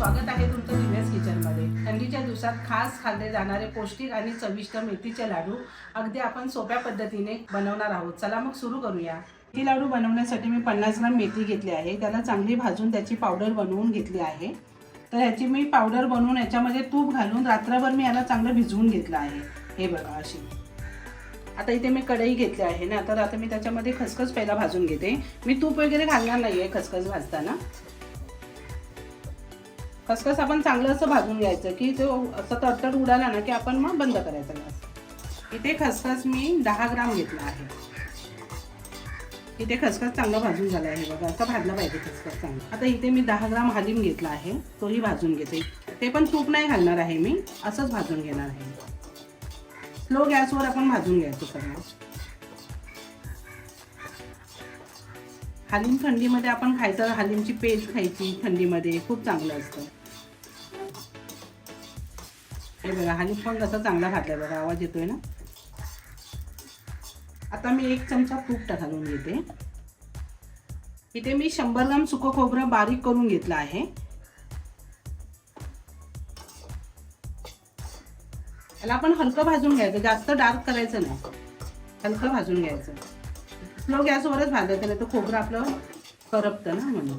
स्वागत आहे तुमचं दिव्यास किचनमध्ये. थंडीच्या दिवसात खास खाल्ले जाणारे पौष्टिक आणि चविष्ट मेथीचे लाडू अगदी आपण सोप्या पद्धतीने बनवणार आहोत. चला मग सुरू करूया. मेथी लाडू बनवण्यासाठी मी पन्नास ग्राम मेथी घेतली आहे. त्याला चांगली भाजून त्याची पावडर बनवून घेतली आहे. तर ह्याची मी पावडर बनवून याच्यामध्ये तूप घालून रात्रभर मी याला चांगलं भिजवून घेतलं आहे. हे बघा अशी. आता इथे मी कढई घेतली आहे ना तर आता मी त्याच्यामध्ये खसखस पहिला भाजून घेते. मी तूप वगैरे घालणार नाही आहे खसखस भाजताना. खसखस आपण चांगलं असं भाजून घ्यायचं की तो असं तडतड उडाला ना की आपण मग बंद करायचा गॅस. इथे खसखस मी दहा ग्राम घेतला आहे. इथे खसखस चांगलं भाजून झालं आहे बघा असं भाजलं पाहिजे खसखस चांगलं. आता इथे मी दहा ग्राम हालीम घेतला आहे तोही भाजून घेते. ते पण तूप नाही घालणार आहे मी असंच भाजून घेणार आहे. स्लो गॅसवर आपण भाजून घ्यायचं सगळं. हालीम थंडीमध्ये आपण खायचं हालीमची पेस्ट खायची थंडीमध्ये खूप चांगलं असतं. हे बघा हानी पण कसं चांगला घातलाय बघा आवाज येतोय ना? आता मी एक चमचा तूप घालून घेते. इथे मी शंभर ग्राम सुकं खोबरं बारीक करून घेतलं आहे. याला आपण हलकं भाजून घ्यायचं जास्त डार्क करायचं नाही. हलकं भाजून घ्यायचं. स्लो गॅसवरच भाजायचं नाही तर खोबरं आपलं करपतं ना म्हणून.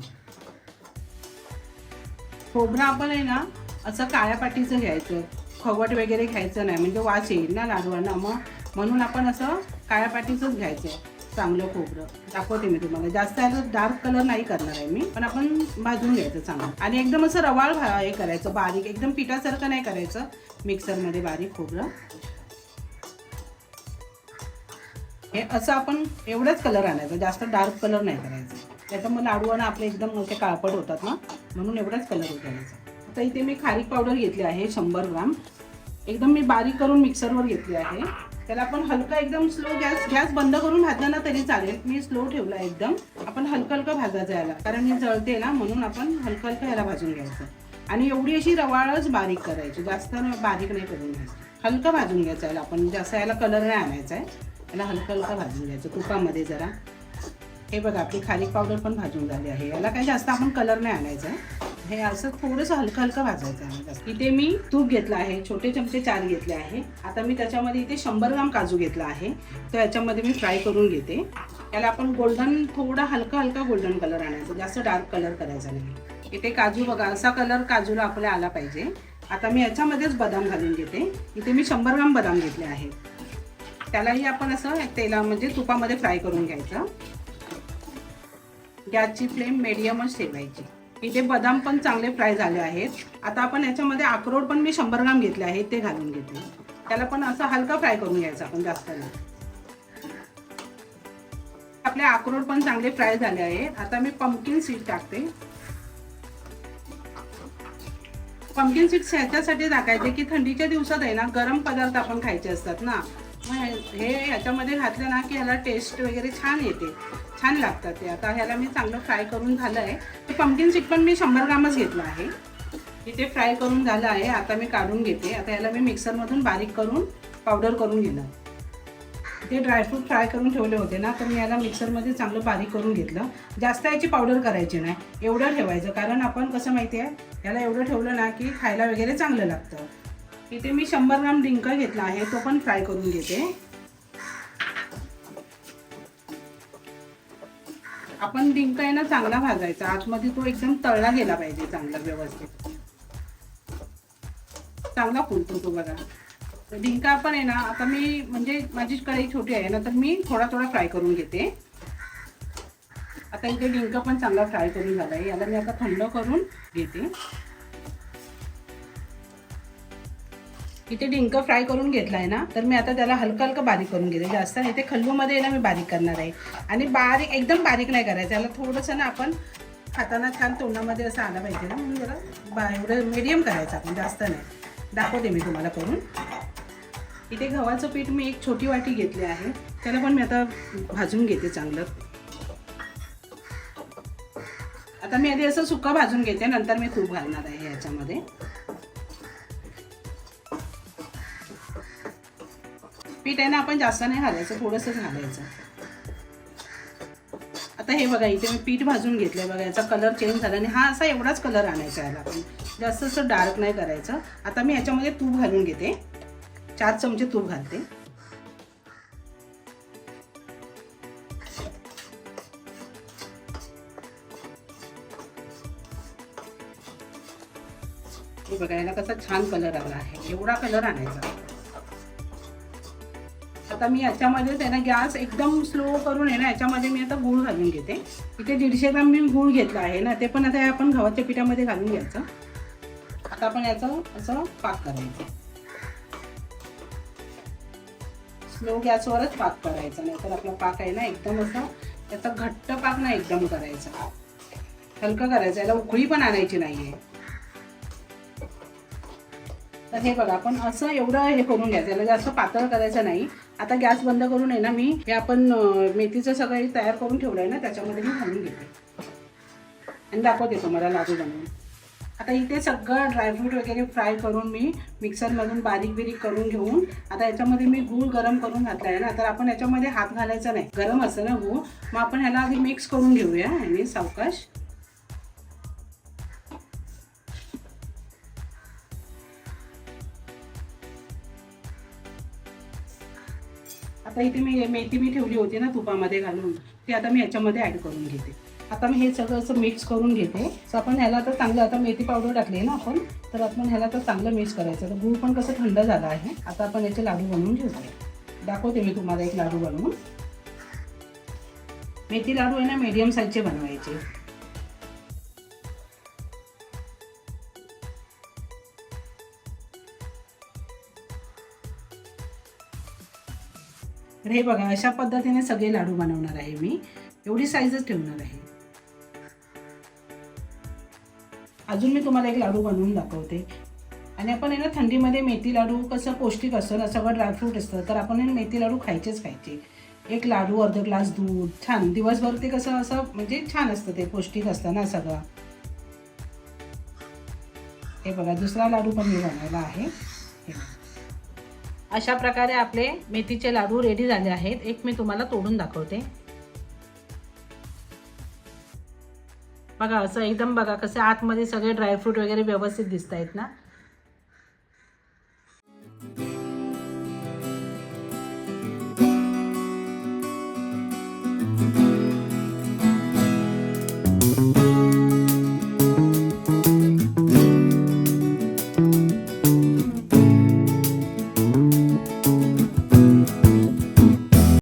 खोबरं आपण आहे ना असं काळ्या पाटीचं घ्यायचं. खवट वगैरे घ्यायचं नाही म्हणजे वास येईल ना लाडवांना मग म्हणून आपण असं काळ्या पाटीचंच घ्यायचं आहे चांगलं खोबरं. दाखवते मी तुम्हाला. जास्त याचा डार्क कलर नाही करणार आहे मी पण आपण भाजून घ्यायचं चांगलं. आणि एकदम असं रवाळ भा- हे करायचं बारीक एकदम पिठासारखं नाही करायचं मिक्सरमध्ये बारीक खोबरं. हे असं आपण एवढाच कलर आणायचा जास्त डार्क कलर नाही करायचा. त्याच्यामुळे लाडूवानं आपले एकदम मोठे काळपट होतात ना म्हणून एवढाच कलर उठायचा आता इथे मी खारीक पावडर घेतली आहे शंभर ग्राम. एकदम मी बारीक करून मिक्सरवर घेतली आहे. त्याला आपण हलका एकदम स्लो गॅस गॅस बंद करून भाजला ना तरी चालेल. मी स्लो ठेवला एकदम. आपण हलकं हलकं भाजायचं याला. कारण मी जळते ना म्हणून आपण हलकं हलकं याला भाजून घ्यायचं. आणि एवढी अशी रवाळच बारीक करायची. जास्त बारीक नाही करून घ्यायचं. हलकं भाजून घ्यायचं याला आपण. जास्त याला कलर नाही आणायचा आहे. याला हलकं हलकं भाजून घ्यायचं तुपामध्ये जरा. हे बघा आपली खारीक पावडर पण भाजून झाली आहे. याला काही जास्त आपण कलर नाही आणायचा आहे. हे असं थोडंसं हलकं हलकं भाजायचं आहे इथे मी तूप घेतलं आहे छोटे चमचे चार घेतले आहे. आता मी त्याच्यामध्ये इथे शंभर ग्राम काजू घेतला आहे. तर याच्यामध्ये मी फ्राय करून घेते. याला आपण गोल्डन थोडा हलका हलका गोल्डन कलर आणायचा. जास्त डार्क कलर करायचा नाही. इथे काजू बघा असा कलर काजूला आपल्या आला पाहिजे. आता मी याच्यामध्येच बदाम घालून घेते. इथे मी शंभर ग्राम बदाम घेतले आहेत त्यालाही आपण असं तेला म्हणजे तुपामध्ये फ्राय करून घ्यायचं. गॅसची फ्लेम मिडियमच ठेवायची. इथे बदाम पण चांगले फ्राय झाले आहेत. आता आपण याच्यामध्ये अक्रोड पण मी शंभर ग्राम घेतले आहेत ते घालून घेतले त्याला पण असं हलका फ्राय करून घ्यायचा आपण जास्त नाही. आपले अक्रोड पण चांगले फ्राय झाले आहे आता मी पंपकिन सीड टाकते. पंपकिन सीड्स ह्याच्यासाठी टाकायचे की थंडीच्या दिवसात आहे ना गरम पदार्थ आपण खायचे असतात ना. मग हे ह्याच्यामध्ये घातलं ना की ह्याला टेस्ट वगैरे छान येते. छान लागतात ते. आता ह्याला मी चांगलं फ्राय करून झालं आहे. ते पम्पकिन सीड पण मी शंभर ग्रामच घेतलं आहे. इथे फ्राय करून झालं आहे. आता मी काढून घेते. आता याला मी मिक्सरमधून बारीक करून पावडर करून घेणार ते ड्रायफ्रूट फ्राय करून ठेवले होते ना तर मी याला मिक्सरमध्ये चांगलं बारीक करून घेतलं. जास्त याची पावडर करायची नाही. एवढं ठेवायचं. कारण आपण कसं माहिती आहे याला एवढं ठेवलं ना की खायला वगैरे चांगलं लागतं. इथे मी शंभर ग्राम डिंक घेतला आहे तो पण फ्राय करून घेते. आपण डिंक आहे ना चांगला भाजायचा. आतमध्ये तो एकदम तळला गेला पाहिजे चांगला व्यवस्थित. चांगला फुलतो तो बघा. डिंका पण आहे ना आता मी म्हणजे माझी कढई छोटी आहे ना तर मी थोडा थोडा फ्राय करून घेते. आता इथे डिंका पण चांगला फ्राय करून झाला आहे. याला मी आता थंड करून घेते. इथे डिंक फ्राय करून घेतला आहे ना तर मी आता त्याला हलकं हलकं बारीक करून घेते. जास्त नाही ते खल्लूमध्ये ना मी बारीक करणार आहे. आणि बारीक एकदम बारीक नाही करायचं. त्याला थोडंसं ना आपण खाताना छान तोंडामध्ये असं आलं पाहिजे ना म्हणून जरा बा एवढं मिडियम करायचं आपण जास्त नाही. दाखवते मी तुम्हाला करून. इथे गव्हाचं पीठ मी एक छोटी वाटी घेतली आहे. त्याला पण मी आता भाजून घेते चांगलं. आता मी आधी असं सुकं भाजून घेते नंतर मी तूप घालणार आहे याच्यामध्ये. पीठ आहे ना आपण जास्त नाही घालायचं थोडंसंच घालायचं. आता हे बघा इथे मी पीठ भाजून घेतलं बघा याचा कलर चेंज झाला आणि हा असा एवढाच कलर आणायचा याला आपण. जास्त असं डार्क नाही करायचं. आता मी याच्यामध्ये तूप घालून घेते. चार चमचे तूप घालते. हे बघा याला कसा छान कलर आला आहे. एवढा कलर आणायचा. आता मी याच्यामध्ये ना गॅस एकदम स्लो करून आहे ना याच्यामध्ये मी आता गूळ घालून घेते. इथे दीडशे ग्राम मी गूळ घेतला आहे ना ते पण आता आपण गव्हाच्या पिठामध्ये घालून घ्यायचं. आता आपण याचं असं पाक करायचं. स्लो गॅसवरच पाक करायचा नाही तर आपला पाक आहे ना एकदम असं त्याचा घट्ट पाक नाही एकदम करायचा. हलकं करायचं याला उकळी पण आणायची नाही आहे तर हे बघा आपण असं एवढं हे करून घ्यायचं याला जास्त पातळ करायचं नाही. आता गॅस बंद करून आहे ना मी हे आपण मेथीचं सगळं तयार करून ठेवलं आहे ना त्याच्यामध्ये मी घालून घेते. आणि दाखवते तुम्हाला लाडू बनवून. आता इथे सगळं ड्रायफ्रूट वगैरे फ्राय करून मी मिक्सरमधून बारीक बिरीक करून घेऊन आता याच्यामध्ये मी गूळ गरम करून घातला आहे ना तर आपण याच्यामध्ये हात घालायचा नाही. गरम असतं ना गूळ. मग आपण ह्याला आधी मिक्स करून घेऊया आणि सावकाश आता इथे मी मेथी मी ठेवली होती ना तुपामध्ये घालून ती आता मी याच्यामध्ये ॲड करून घेते. आता मी हे सगळं असं मिक्स करून घेते. तर आपण ह्याला तर चांगलं आता मेथी पावडर टाकली आहे ना आपण तर आपण ह्याला तर चांगलं मिक्स करायचं. तर गूळ पण कसं थंड झाला आहे आता आपण याचे लाडू बनवून घेऊया. दाखवते मी तुम्हाला एक लाडू बनवून. मेथी लाडू आहे ना मीडियम साईजचे बनवायचे. तर हे बघा अशा पद्धतीने सगळे लाडू बनवणार आहे मी. एवढी साईजच ठेवणार आहे. अजून मी तुम्हाला एक लाडू बनवून दाखवते. आणि आपण आहे ना थंडीमध्ये मेथी लाडू कसं पौष्टिक असतं ना सगळं ड्रायफ्रूट असतं तर आपण मेथी लाडू खायचेच खायचे. एक लाडू अर्ध ग्लास दूध छान. दिवसभर ते कसं असं म्हणजे छान असतं ते पौष्टिक असतं ना सगळं. हे बघा दुसरा लाडू पण मी बनवला आहे. हे अशा प्रकारे आपले मेथीचे लाडू रेडी झाले आहेत. एक मी तुम्हाला तोडून दाखवते. बघा असं एकदम बघा कसे आतमध्ये सगळे ड्रायफ्रूट वगैरे व्यवस्थित दिसत आहेत ना.